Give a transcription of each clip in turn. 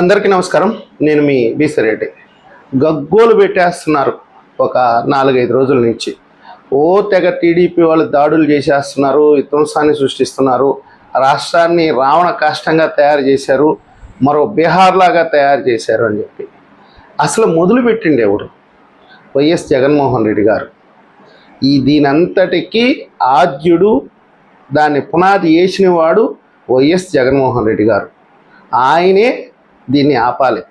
అందరికీ నమస్కారం. నేను మీ బీసరెడ్డి. గగ్గోలు పెట్టేస్తున్నారు ఒక నాలుగైదు రోజుల నుంచి. ఓ తెగ టీడీపీ వాళ్ళు దాడులు చేసేస్తున్నారు విధ్వంసాన్ని సృష్టిస్తున్నారు రాష్ట్రాన్ని రావణ కాష్టంగా తయారు చేశారు మరో బీహార్లాగా తయారు చేశారు అని చెప్పి. అసలు మొదలుపెట్టిండి ఎవరు వైఎస్ జగన్మోహన్ రెడ్డి గారు. ఈ దీనంతటికీ ఆద్యుడు దాన్ని పునాది వేసిన వాడు వైఎస్ జగన్మోహన్ రెడ్డి గారు. ఆయనే దీన్ని ఆపాలి.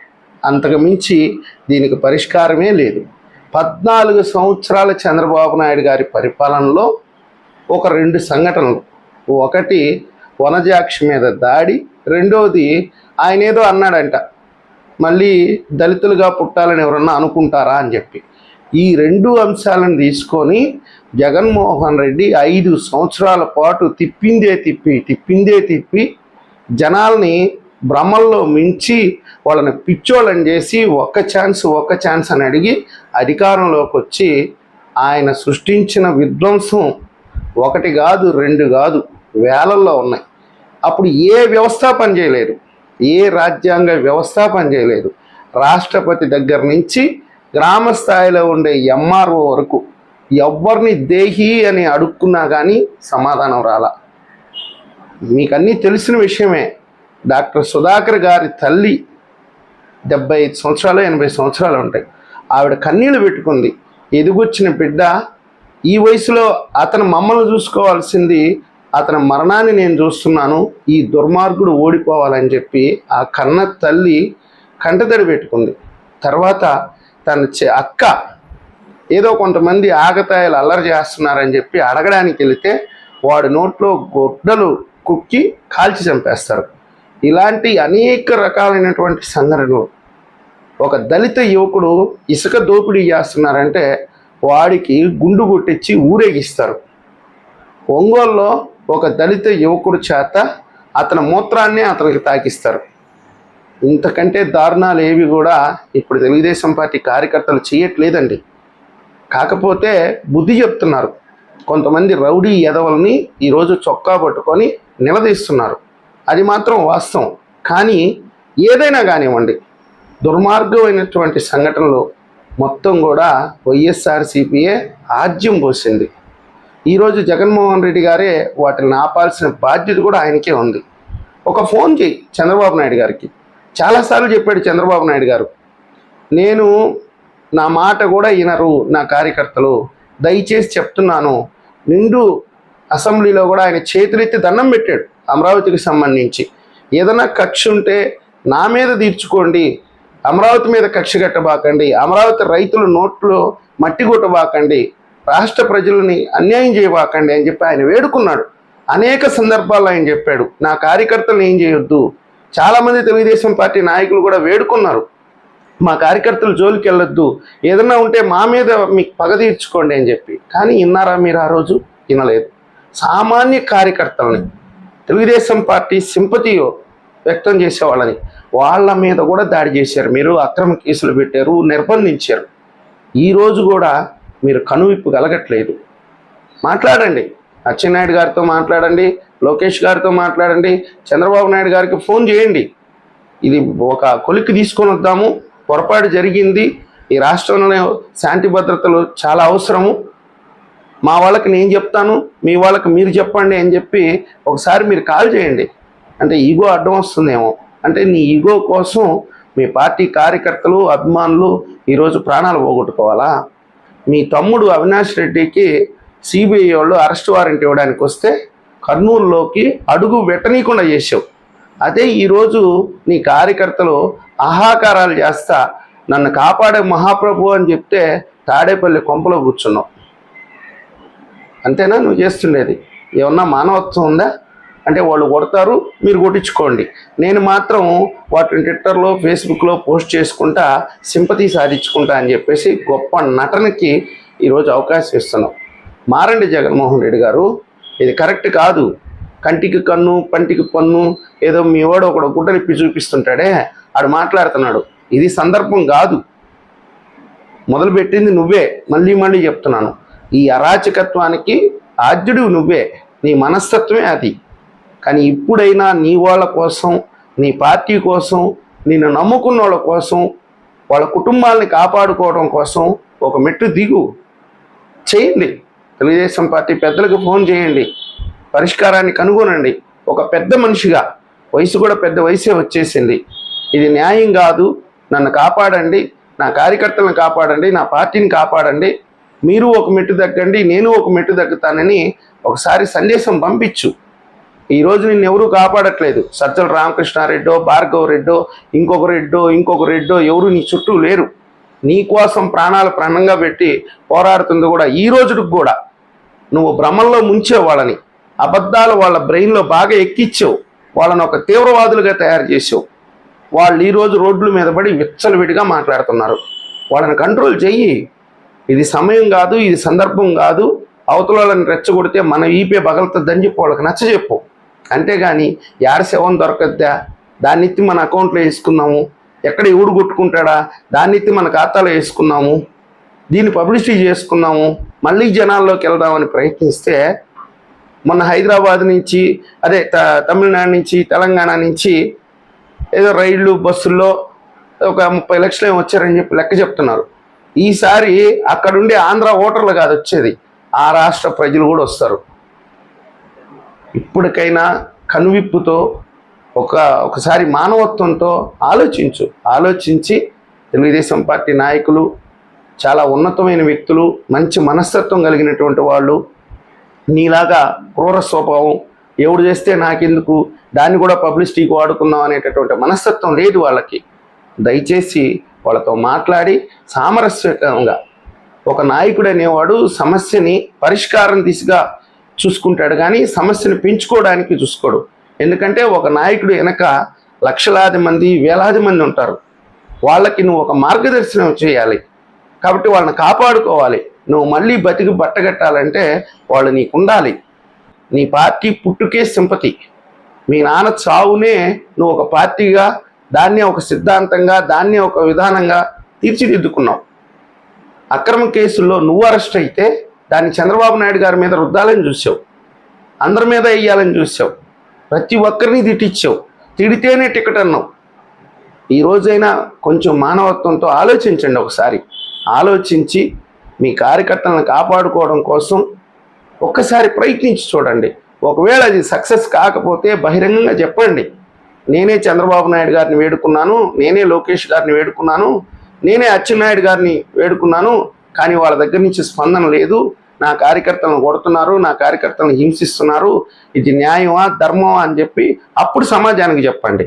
అంతకు మించి దీనికి పరిష్కారమే లేదు. పద్నాలుగు సంవత్సరాల చంద్రబాబు నాయుడు గారి పరిపాలనలో ఒక రెండు సంఘటనలు. ఒకటి వనజాక్షి మీద దాడి రెండోది ఆయన ఏదో అన్నాడంట మళ్ళీ దళితులుగా పుట్టాలని ఎవరన్నా అనుకుంటారా అని చెప్పి. ఈ రెండు అంశాలను తీసుకొని జగన్మోహన్ రెడ్డి ఐదు సంవత్సరాల పాటు తిప్పిందే తిప్పి తిప్పిందే తిప్పి జనాల్ని భ్రమల్లో మించి వాళ్ళని పిచ్చోళ్ళని చేసి ఒక్క ఛాన్స్ ఒక్క ఛాన్స్ అని అడిగి అధికారంలోకి వచ్చి ఆయన సృష్టించిన విధ్వంసం ఒకటి కాదు రెండు కాదు వేలల్లో ఉన్నాయి. అప్పుడు ఏ వ్యవస్థ పనిచేయలేదు ఏ రాజ్యాంగ వ్యవస్థ పనిచేయలేదు రాష్ట్రపతి దగ్గర నుంచి గ్రామ స్థాయిలో ఉండే ఎంఆర్ఓ వరకు ఎవరిని దేహి అని అడుక్కున్నా కానీ సమాధానం రాలా. మీకు అన్నీ తెలిసిన విషయమే. డాక్టర్ సుధాకర్ గారి తల్లి డెబ్బై ఐదు సంవత్సరాలు ఎనభై సంవత్సరాలు ఉంటాయి. ఆవిడ కన్నీళ్ళు పెట్టుకుంది. ఎదుగొచ్చిన బిడ్డ ఈ వయసులో అతను మమ్మల్ని చూసుకోవాల్సింది అతని మరణాన్ని నేను చూస్తున్నాను ఈ దుర్మార్గుడు ఓడిపోవాలని చెప్పి ఆ కన్న తల్లి కంటతడి పెట్టుకుంది. తర్వాత తన చె- అక్క ఏదో కొంతమంది ఆగతాయిలు అల్లరి చేస్తున్నారని చెప్పి అడగడానికి వెళితే వాడి నోట్లో గొడ్డలు కుక్కి కాల్చి చంపేస్తారు ఇలాంటి అనేక రకాలైనటువంటి సంఘటనలు. ఒక దళిత యువకుడు ఇసుక దోపిడీ చేస్తున్నారంటే వాడికి గుండు కొట్టించి ఊరేగిస్తారు. ఒంగోలులో ఒక దళిత యువకుడు చేత అతని మూత్రాన్ని అతనికి తాకిస్తారు. ఇంతకంటే దారుణాలు ఏవి కూడా ఇప్పుడు తెలుగుదేశం పార్టీ కార్యకర్తలు చేయట్లేదండి. కాకపోతే బుద్ధి చెప్తున్నారు. కొంతమంది రౌడీ ఎదవల్ని ఈరోజు చొక్కా పట్టుకొని నిలదీస్తున్నారు. అది మాత్రం వాస్తవం. కానీ ఏదైనా కానివ్వండి దుర్మార్గమైనటువంటి సంఘటనలు మొత్తం కూడా వైఎస్ఆర్సీపీఏ ఆజ్యం పోసింది. ఈరోజు జగన్మోహన్ రెడ్డి గారే వాటిని ఆపాల్సిన బాధ్యత కూడా ఆయనకే ఉంది. ఒక ఫోన్ చేయి చంద్రబాబు నాయుడు గారికి. చాలాసార్లు చెప్పాడు చంద్రబాబు నాయుడు గారు నేను నా మాట కూడా వినరు నా కార్యకర్తలు. దయచేసి చెప్తున్నాను. నిండు అసెంబ్లీలో కూడా ఆయన చేతులెత్తి దండం పెట్టాడు. అమరావతికి సంబంధించి. ఏదైనా కక్ష ఉంటే నా మీద తీర్చుకోండి అమరావతి మీద కక్ష కట్టబాకండి అమరావతి రైతుల నోట్లో మట్టి కొట్టబాకండి రాష్ట్ర ప్రజలని అన్యాయం చేయబాకండి అని చెప్పి ఆయన వేడుకున్నాడు. అనేక సందర్భాల్లో ఆయన చెప్పాడు. నా కార్యకర్తలను ఏం చేయొద్దు. చాలామంది తెలుగుదేశం పార్టీ నాయకులు కూడా వేడుకున్నారు. మా కార్యకర్తలు జోలికి వెళ్ళొద్దు. ఏదన్నా ఉంటే మా మీద మీకు పగ తీర్చుకోండి అని చెప్పి. కానీ విన్నారా మీరు ఆ రోజు? వినలేదు. సామాన్య కార్యకర్తలని. తెలుగుదేశం పార్టీ సింపతి వ్యక్తం చేసేవాళ్ళని. వాళ్ళ మీద కూడా దాడి చేశారు. మీరు అక్రమ కేసులు పెట్టారు నిర్బంధించారు. ఈరోజు కూడా మీరు కనువిప్పు కలగట్లేదు. మాట్లాడండి. అచ్చెన్నాయుడు గారితో మాట్లాడండి లోకేష్ గారితో మాట్లాడండి చంద్రబాబు నాయుడు గారికి ఫోన్ చేయండి. ఇది ఒక కొలిక్కి తీసుకొని వద్దాము. పొరపాటు జరిగింది. ఈ రాష్ట్రంలో శాంతి భద్రతలు చాలా అవసరము. మా వాళ్ళకి నేను చెప్తాను మీ వాళ్ళకి మీరు చెప్పండి అని చెప్పి ఒకసారి మీరు కాల్ చేయండి. అంటే ఈగో అడ్డం వస్తుందేమో. అంటే నీ ఈగో కోసం మీ పార్టీ కార్యకర్తలు అభిమానులు ఈరోజు ప్రాణాలు పోగొట్టుకోవాలా? మీ తమ్ముడు అవినాష్ రెడ్డికి సిబిఐ వాళ్ళు అరెస్ట్ వారెంట్ ఇవ్వడానికి వస్తే కర్నూలులోకి అడుగు వెట్టనీయకుండా చేసావు అదే ఈరోజు నీ కార్యకర్తలు ఆహాకారాలు చేస్తా నన్ను కాపాడే మహాప్రభు అని చెప్తే తాడేపల్లి కొంపలో కూర్చున్నావు. అంతేనా? నువ్వు చేస్తుండేది. ఏమన్నా మానవత్వం ఉందా? అంటే వాళ్ళు కొడతారు మీరు కొట్టించుకోండి. నేను మాత్రం వాటిని ట్విట్టర్లో ఫేస్బుక్లో పోస్ట్ చేసుకుంటా సింపతి సాధించుకుంటా అని చెప్పేసి గొప్ప నటనకి ఈరోజు అవకాశం ఇస్తున్నాం. మారండి జగన్మోహన్ రెడ్డి గారు. ఇది కరెక్ట్ కాదు. కంటికి కన్ను పంటికి పన్ను ఏదో మీ వాడు ఒకడు గుడ్డనిప్పి చూపిస్తుంటాడే ఆడు మాట్లాడుతున్నాడు. ఇది సందర్భం కాదు. మొదలుపెట్టింది నువ్వే. మళ్ళీ మళ్ళీ చెప్తున్నాను. ఈ అరాచకత్వానికి ఆద్యుడు నువ్వే. నీ మనస్తత్వమే అది. కానీ ఇప్పుడైనా నీ వాళ్ళ కోసం నీ పార్టీ కోసం నిన్ను నమ్ముకున్న వాళ్ళ కోసం వాళ్ళ కుటుంబాలని కాపాడుకోవడం కోసం ఒక మెట్టు దిగు. చేయండి. తెలుగుదేశం పార్టీ పెద్దలకు ఫోన్ చేయండి. పరిష్కారాన్ని కనుగొనండి. ఒక పెద్ద మనిషిగా వయసు కూడా పెద్ద వయసే వచ్చేసింది. ఇది న్యాయం కాదు. నన్ను కాపాడండి. నా కార్యకర్తలను కాపాడండి. నా పార్టీని కాపాడండి. మీరు ఒక మెట్టు దక్కండి నేను ఒక మెట్టు దక్కుతానని ఒకసారి సందేశం పంపించు. ఈరోజు నిన్ను ఎవరూ కాపాడట్లేదు. సజ్జల రామకృష్ణారెడ్డో భార్గవ రెడ్డో ఇంకొక రెడ్డో ఇంకొక రెడ్డో ఎవరు నీ చుట్టూ లేరు. నీ కోసం ప్రాణాలు ప్రాణంగా పెట్టి పోరాడుతుంది కూడా ఈ రోజుకు కూడా. నువ్వు భ్రమంలో ముంచే వాళ్ళని. అబద్ధాలు వాళ్ళ బ్రెయిన్లో బాగా ఎక్కించావు వాళ్ళని ఒక తీవ్రవాదులుగా తయారు చేసావు వాళ్ళు ఈరోజు రోడ్ల మీద పడి విచ్చలవిడిగా మాట్లాడుతున్నారు. వాళ్ళని కంట్రోల్ చెయ్యి. ఇది సమయం కాదు ఇది సందర్భం కాదు. అవతలని రెచ్చగొడితే మనం ఈపే బగలతో చెప్పి వాళ్ళకి నచ్చజెప్పు అంతేగాని యాడ శవం దొరకద్దా? దాన్ని ఎత్తి మన అకౌంట్లో వేసుకున్నాము. ఎక్కడ ఎవడు కొట్టుకుంటాడా? దాన్ని ఎత్తి మన ఖాతాలో వేసుకున్నాము. దీన్ని పబ్లిసిటీ చేసుకున్నాము. మళ్ళీ జనాల్లోకి వెళ్దామని ప్రయత్నిస్తే మొన్న హైదరాబాద్ నుంచి అదే త- తమిళనాడు నుంచి తెలంగాణ నుంచి ఏదో రైళ్ళు బస్సుల్లో ఒక ముప్పై లక్షలు వచ్చారని చెప్పి లెక్క చెప్తున్నారు. ఈసారి అక్కడుండే ఆంధ్ర ఓటర్లు కాదు వచ్చేది. ఆ రాష్ట్ర ప్రజలు కూడా వస్తారు. ఇప్పటికైనా కనువిప్పుతో ఒక ఒకసారి మానవత్వంతో ఆలోచించు. ఆలోచించి తెలుగుదేశం పార్టీ నాయకులు చాలా ఉన్నతమైన వ్యక్తులు మంచి మనస్తత్వం కలిగినటువంటి వాళ్ళు నీలాగా క్రూర స్వభావం ఎవడు చేస్తే నాకెందుకు దాన్ని కూడా పబ్లిసిటీకి వాడుకుందాం అనేటటువంటి మనస్తత్వం లేదు వాళ్ళకి. దయచేసి వాళ్ళతో మాట్లాడి సామరస్యకంగా ఒక నాయకుడు అనేవాడు సమస్యని పరిష్కారం దిశగా చూసుకుంటాడు కానీ సమస్యను పెంచుకోవడానికి చూసుకోడు. ఎందుకంటే ఒక నాయకుడు వెనక లక్షలాది మంది వేలాది మంది ఉంటారు. వాళ్ళకి నువ్వు ఒక మార్గదర్శనం చేయాలి. కాబట్టి వాళ్ళని కాపాడుకోవాలి. నువ్వు మళ్ళీ బతికి బట్టగట్టాలంటే వాళ్ళు నీకు ఉండాలి నీ పార్టీ పుట్టుకే సింపతి. మీ నాన్న చావునే నువ్వు ఒక పార్టీగా దాన్నే ఒక సిద్ధాంతంగా దాన్నే ఒక విధానంగా తీర్చిదిద్దుకున్నావు. అక్రమ కేసుల్లో నువ్వు అరెస్ట్ అయితే దాన్ని చంద్రబాబు నాయుడు గారి మీద రుద్దాలని చూసావు. అందరి మీద వేయాలని చూసావు. ప్రతి ఒక్కరిని తిట్టించావు. తిడితేనే టికెట్ అన్నావు. ఈ రోజైనా కొంచెం మానవత్వంతో ఆలోచించండి ఒకసారి. ఆలోచించి మీ కార్యకర్తలను కాపాడుకోవడం కోసం ఒక్కసారి ప్రయత్నించి చూడండి. ఒకవేళ అది సక్సెస్ కాకపోతే బహిరంగంగా చెప్పండి. నేనే చంద్రబాబు నాయుడు గారిని వేడుకున్నాను నేనే లోకేష్ గారిని వేడుకున్నాను నేనే అచ్చెన్నాయుడు గారిని వేడుకున్నాను కానీ వాళ్ళ దగ్గర నుంచి స్పందన లేదు. నా కార్యకర్తలను కొడుతున్నారు నా కార్యకర్తలను హింసిస్తున్నారు. ఇది న్యాయమా ధర్మమా అని చెప్పి అప్పుడు సమాజానికి చెప్పండి.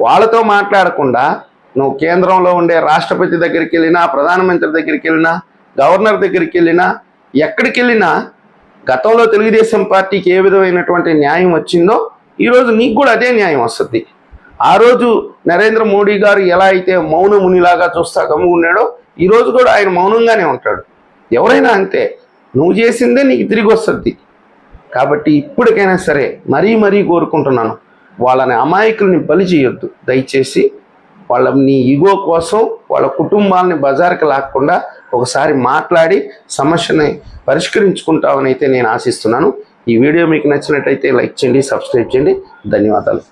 వాళ్ళతో మాట్లాడకుండా నువ్వు కేంద్రంలో ఉండే రాష్ట్రపతి దగ్గరికి వెళ్ళినా ప్రధానమంత్రి దగ్గరికి వెళ్ళినా గవర్నర్ దగ్గరికి వెళ్ళినా ఎక్కడికి వెళ్ళినా గతంలో తెలుగుదేశం పార్టీకి ఏ విధమైనటువంటి న్యాయం వచ్చిందో ఈరోజు నీకు కూడా అదే న్యాయం వస్తుంది. ఆ రోజు నరేంద్ర మోడీ గారు ఎలా అయితే మౌన మునిలాగా చూస్తా గమ్ముకున్నాడో ఈరోజు కూడా ఆయన మౌనంగానే ఉంటాడు. ఎవరైనా అంతే నువ్వు చేసిందే నీకు తిరిగి వస్తుంది. కాబట్టి ఇప్పటికైనా సరే మరీ మరీ కోరుకుంటున్నాను వాళ్ళని అమాయకుల్ని బలి చేయొద్దు. దయచేసి వాళ్ళ నీ ఇగో కోసం వాళ్ళ కుటుంబాలని బజార్కి లాక్కుండా ఒకసారి మాట్లాడి సమస్యని పరిష్కరించుకుంటామని అయితే నేను ఆశిస్తున్నాను. ఈ వీడియో మీకు నచ్చినట్టయితే లైక్ చేయండి సబ్స్క్రైబ్ చేయండి. ధన్యవాదాలు.